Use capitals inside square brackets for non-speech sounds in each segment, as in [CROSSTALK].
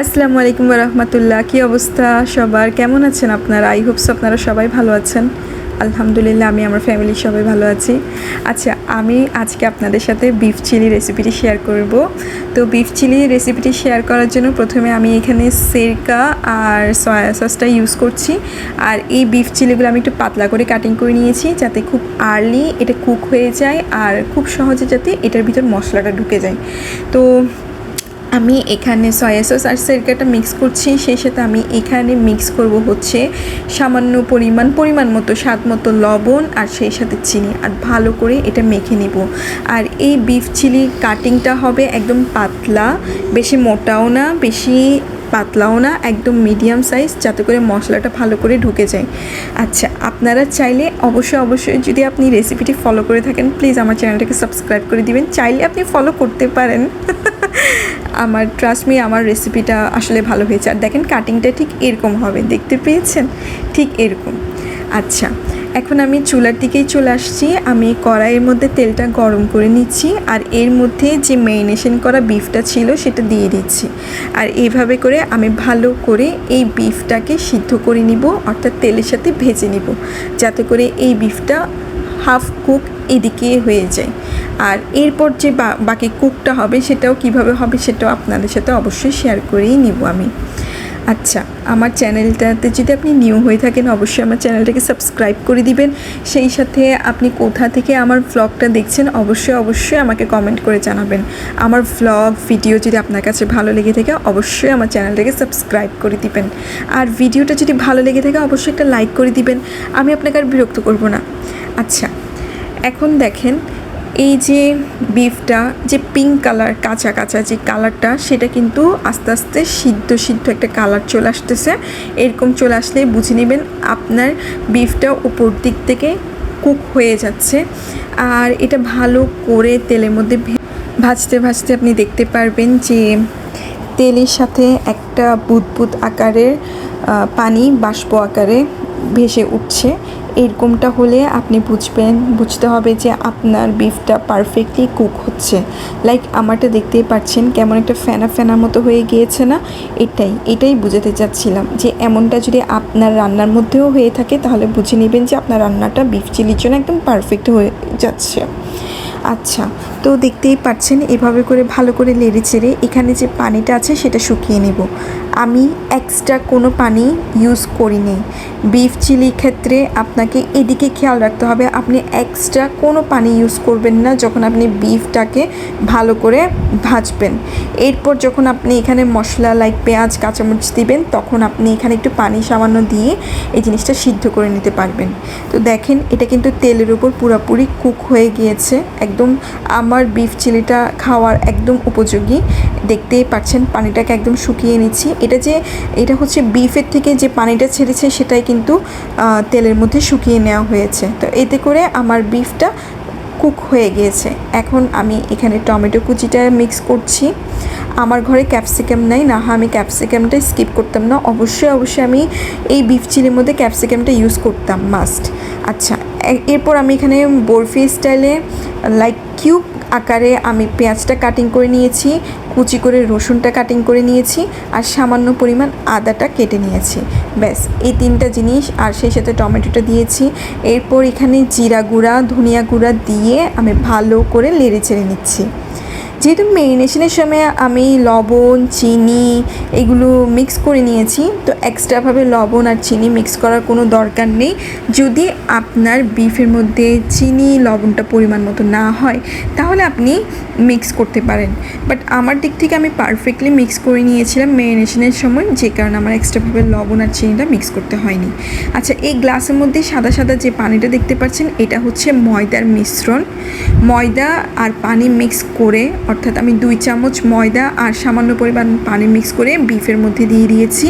আসসালামু আলাইকুম রহমতুল্লাহ কী অবস্থা সবার? কেমন আছেন আপনারা? আই হোপস আপনারা সবাই ভালো আছেন। আলহামদুলিল্লাহ, আমি, আমার ফ্যামিলির সবাই ভালো আছি। আচ্ছা আমি আজকে আপনাদের সাথে বিফ চিলি রেসিপিটি শেয়ার করব। তো বিফ চিলি রেসিপিটি শেয়ার করার জন্য প্রথমে আমি এখানে সেরকা আর সয়া সসটা ইউজ করছি। আর এই বিফ চিলিগুলো আমি একটু পাতলা করে কাটিং করে নিয়েছি যাতে খুব আর্লি এটা কুক হয়ে যায় আর খুব সহজে যাতে এটার ভিতর মশলাটা ঢুকে যায়। তো আমি এখানে সয়া সস আর সেরকাটা মিক্স করছি, সেই সাথে আমি এখানে মিক্স করব হচ্ছে সামান্য পরিমাণ পরিমাণ মতো, স্বাদ মতো লবণ আর সেই সাথে চিনি আর ভালো করে এটা মেখে নিব। আর এই বিফ চিলি কাটিংটা হবে একদম পাতলা, বেশি মোটাও না, বেশি পাতলাও না, একদম মিডিয়াম সাইজ যাতে করে মশলাটা ভালো করে ঢুকে যায়। আচ্ছা আপনারা চাইলে অবশ্যই অবশ্যই যদি আপনি রেসিপিটি ফলো করে থাকেন প্লিজ আমার চ্যানেলটাকে সাবস্ক্রাইব করে দিবেন, চাইলে আপনি ফলো করতে পারেন। [LAUGHS] আমার ট্রাস্ট মি আমার রেসিপিটা আসলে ভালো হয়েছে। আর দেখেন কাটিংটা ঠিক এরকম হবে, দেখতে পেয়েছেন? ঠিক এরকম। আচ্ছা এখন আমি চুলার দিকেই চলে আসছি। আমি কড়াইয়ের মধ্যে তেলটা গরম করে নিচ্ছি আর এর মধ্যে যে মেরিনেশন করা বিফটা ছিল সেটা দিয়ে দিচ্ছি। আর এইভাবে করে আমি ভালো করে এই বিফটাকে সিদ্ধ করে নিব, অর্থাৎ তেলের সাথে ভেজে নিব, যাতে করে এই বিফটা হাফ কুক এদিকে হয়ে যায়। আর এরপর যে বাকি কুকটা হবে, সেটাও কীভাবে হবে সেটাও আপনাদের সাথে অবশ্যই শেয়ার করেই নিব আমি। আচ্ছা আমার চ্যানেলটাতে যদি আপনি নিউ হয়ে থাকেন, অবশ্যই আমার চ্যানেলটাকে সাবস্ক্রাইব করে দিবেন। সেই সাথে আপনি কোথা থেকে আমার ভ্লগটা দেখছেন, অবশ্যই অবশ্যই আমাকে কমেন্ট করে জানাবেন। আমার ভ্লগ ভিডিও যদি আপনার কাছে ভালো লেগে থাকে, অবশ্যই আমার চ্যানেলটাকে সাবস্ক্রাইব করে দিবেন। আর ভিডিওটা যদি ভালো লেগে থাকে, অবশ্যই একটা লাইক করে দিবেন। আমি আপনাকে আর বিরক্ত করব না। আচ্ছা এখন দেখেন এই যে বিফটা যে পিঙ্ক কালার কাঁচা কাঁচা যে কালারটা সেটা কিন্তু আস্তে আস্তে সিদ্ধ সিদ্ধ একটা কালার চলে আসতেছে। এরকম চলে আসলে বুঝে নেবেন আপনার বিফটা উপর দিক থেকে কুক হয়ে যাচ্ছে। আর এটা ভালো করে তেলের মধ্যে ভাজতে ভাজতে আপনি দেখতে পারবেন যে তেলের সাথে একটা বুদবুদ আকারের পানি বাষ্প আকারে ভেসে উঠছে। এরকমটা হলে আপনি বুঝবেন, বুঝতে হবে যে আপনার বিফটা পারফেক্টলি কুক হচ্ছে। লাইক আমারটা দেখতেই পাচ্ছেন কেমন একটা ফেনা ফেনার মতো হয়ে গিয়েছে না? এটাই এটাই বুঝাতে চাচ্ছিলাম যে এমনটা যদি আপনার রান্নার মধ্যেও হয়ে থাকে, তাহলে বুঝে নেবেন যে আপনার রান্নাটা বিফ চিলির জন্য একদম পারফেক্ট হয়ে যাচ্ছে। আচ্ছা তো দেখতেই পাচ্ছেন, এভাবে করে ভালো করে লেড়ে চেড়ে এখানে যে পানিটা আছে সেটা শুকিয়ে নেব। আমি এক্সট্রা কোনো পানি ইউজ করিনি। বিফ চিলি ক্ষেত্রে আপনাকে এদিকে খেয়াল রাখতে হবে, আপনি এক্সট্রা কোনো পানি ইউজ করবেন না যখন আপনি বিফটাকে ভালো করে ভাজবেন। এরপর যখন আপনি এখানে মশলা লাইক পেঁয়াজ, কাঁচামরিচ দিবেন, তখন আপনি এখানে একটু পানি সামান্য দিয়ে এই জিনিসটা সিদ্ধ করে নিতে পারবেন। তো দেখেন, এটা কিন্তু তেলের উপর পুরোপুরি কুক হয়ে গিয়েছে একদম আমার বিফ চিলিটা খাওয়ার একদম উপযোগী। দেখতেই পাচ্ছেন, পানিটাকে একদম শুকিয়ে নিচ্ছি। এটা যে, এটা হচ্ছে বিফের থেকে যে পানিটা ছেড়েছে, সেটাই কিন্তু তেলের মধ্যে শুকিয়ে নেওয়া হয়েছে। তো এতে করে আমার বিফটা কুক হয়ে গিয়েছে। এখন আমি এখানে টমেটো কুচিটা মিক্স করছি। আমার ঘরে ক্যাপসিকাম নাই, না হয় আমি ক্যাপসিকামটা স্কিপ করতাম না। অবশ্যই অবশ্যই আমি এই বিফ চিলির মধ্যে ক্যাপসিকামটা ইউজ করতাম মাস্ট আচ্ছা এরপর আমি এখানে বরফি স্টাইলে লাইক কিউব আকারে আমি পেঁয়াজটা কাটিং করে নিয়েছি, কুচি করে রসুনটা কাটিং করে নিয়েছি, আর সামান্য পরিমাণ আদাটা কেটে নিয়েছি। ব্যাস, এই তিনটা জিনিস, আর সেই সাথে টমেটোটা দিয়েছি। এরপর এখানে জিরা গুঁড়া, ধনিয়া গুঁড়া দিয়ে আমি ভালো করে লেড়ে ছেড়ে নিচ্ছি। যেহেতু মেরিনেশনের সময় আমি লবণ, চিনি এগুলো মিক্স করে নিয়েছি, তো এক্সট্রাভাবে লবণ আর চিনি মিক্স করার কোনো দরকার নেই। যদি আপনার বিফের মধ্যে চিনি লবণটা পরিমাণ মতো না হয়, তাহলে আপনি মিক্স করতে পারেন। বাট আমার দিক থেকে আমি পারফেক্টলি মিক্স করে নিয়েছিলাম মেরিনেশনের সময়, যে কারণে আমার এক্সট্রাভাবে লবণ আর চিনিটা মিক্স করতে হয়নি। আচ্ছা এই গ্লাসের মধ্যে সাদা সাদা যে পানিটা দেখতে পাচ্ছেন, এটা হচ্ছে ময়দার মিশ্রণ। ময়দা আর পানি মিক্স করে অর্থাৎ আমি দুই চামচ ময়দা আর সামান্য পরিমাণ পানি মিক্স করে বিফের মধ্যে দিয়ে দিয়েছি।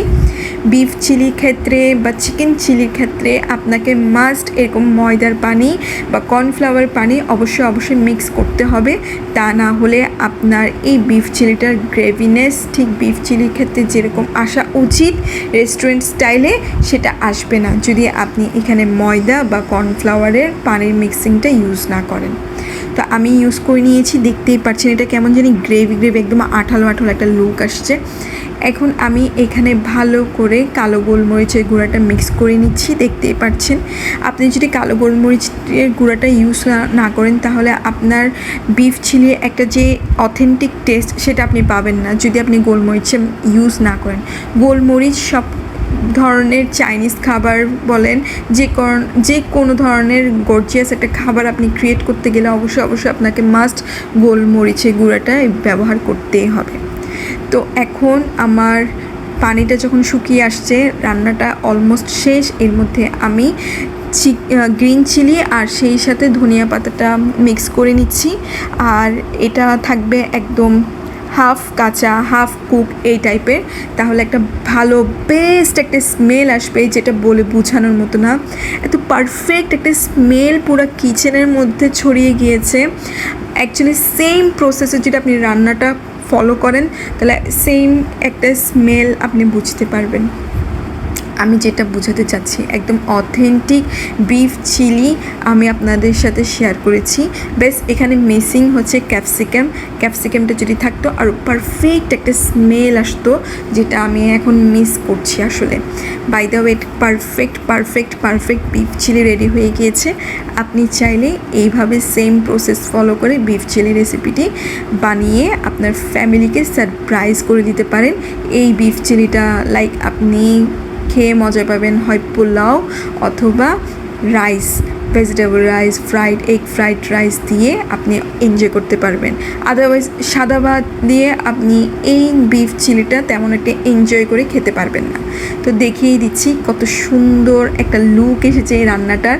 বিফ চিলির ক্ষেত্রে বা চিকেন চিলির ক্ষেত্রে আপনাকে মাস্ট এরকম ময়দার পানি বা কর্নফ্লাওয়ার পানি অবশ্যই অবশ্যই মিক্স করতে হবে। তা না হলে আপনার এই বিফ চিলিটার গ্রেভিনেস, ঠিক বিফ চিলির ক্ষেত্রে যেরকম আসা উচিত রেস্টুরেন্ট স্টাইলে সেটা আসবে না। যদি আপনি এখানে ময়দা বা কর্নফ্লাওয়ারের পানির মিক্সিংটা ইউজ না করেন। তো আমি ইউজ করে নিয়েছি, দেখতেই পাচ্ছেন এটা কেমন জানি গ্রেভি গ্রেভি একদম আঠালো আঠালো একটা লুক আসছে। এখন আমি এখানে ভালো করে কালো গোলমরিচের গুঁড়াটা মিক্স করে নিচ্ছি, দেখতেই পাচ্ছেন আপনি যদি কালো গোলমরিচের গুঁড়াটা ইউজ না করেন, তাহলে আপনার বিফ চিলির একটা যে অথেন্টিক টেস্ট সেটা আপনি পাবেন না। যদি আপনি গোলমরিচে ইউজ না করেন। গোলমরিচ সব ধরনের চাইনিজ খাবার বলেন, যে যে কোনো ধরনের গর্জিয়াস একটা খাবার আপনি ক্রিয়েট করতে গেলে অবশ্যই অবশ্যই আপনাকে মাস্ট গোলমরিচের গুঁড়াটা ব্যবহার করতেই হবে। তো এখন আমার পানিটা যখন শুকিয়ে আসছে, রান্নাটা অলমোস্ট শেষ। এর মধ্যে আমি গ্রিন চিলি আর সেই সাথে ধনিয়া পাতাটা মিক্স করে নিচ্ছি। আর এটা থাকবে একদম হাফ কাঁচা, হাফ কুক এই টাইপের, তাহলে একটা ভালো বেস্ট একটা স্মেল আসবে যেটা বলে বোঝানোর মতো না। এত পারফেক্ট একটা স্মেল পুরো কিচেনের মধ্যে ছড়িয়ে গিয়েছে। অ্যাকচুয়ালি সেম প্রসেসে যেটা আপনি রান্নাটা ফলো করেন, তাহলে সেম একটা স্মেল আপনি বুঝতে পারবেন। আমি যেটা বোঝাতে চাচ্ছি, একদম অথেন্টিক বিফ চিলি আমি আপনাদের সাথে শেয়ার করেছি। বেশ, এখানে মিসিং হচ্ছে ক্যাপসিকাম ক্যাপসিকামটা যদি থাকতো আরও পারফেক্ট একটা স্মেল আসতো, যেটা আমি এখন মিস করছি আসলে। By the way perfect perfect perfect beef chilli ready হয়ে গিয়েছে। আপনি চাইলে এইভাবে সেম প্রসেস ফলো করে বিফ চিলি রেসিপিটি বানিয়ে আপনার ফ্যামিলিকে সারপ্রাইজ করে দিতে পারেন। এই বিফ চিলিটা লাইক আপনি খেয়ে মজা পাবেন হয় পোলাও অথবা rice vegetable rice fried egg fried rice দিয়ে আপনি এনজয় করতে পারবেন। আদারওয়াইজ সাদা ভাত দিয়ে আপনি এই বিফ চিলিটা তেমন একটা এনজয় করে খেতে পারবেন না। তো দেখিয়ে দিচ্ছি কত সুন্দর একটা লুক এসেছে এই রান্নাটার।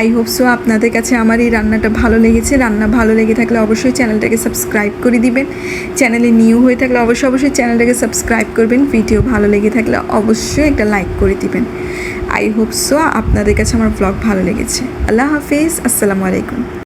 আই হোপ সো আপনাদের কাছে আমার এই রান্নাটা ভালো লেগেছে। রান্না ভালো লেগে থাকলে অবশ্যই চ্যানেলটাকে সাবস্ক্রাইব করে দিবেন। চ্যানেলে নিউ হয়ে থাকলে অবশ্যই অবশ্যই চ্যানেলটাকে সাবস্ক্রাইব করবেন। ভিডিও ভালো লেগে থাকলে অবশ্যই একটা লাইক করে দিবেন। আই হোপ সো আপনাদের কাছে আমার ব্লগ ভালো লেগেছে। আল্লাহ হাফিজ। আসসালামু আলাইকুম।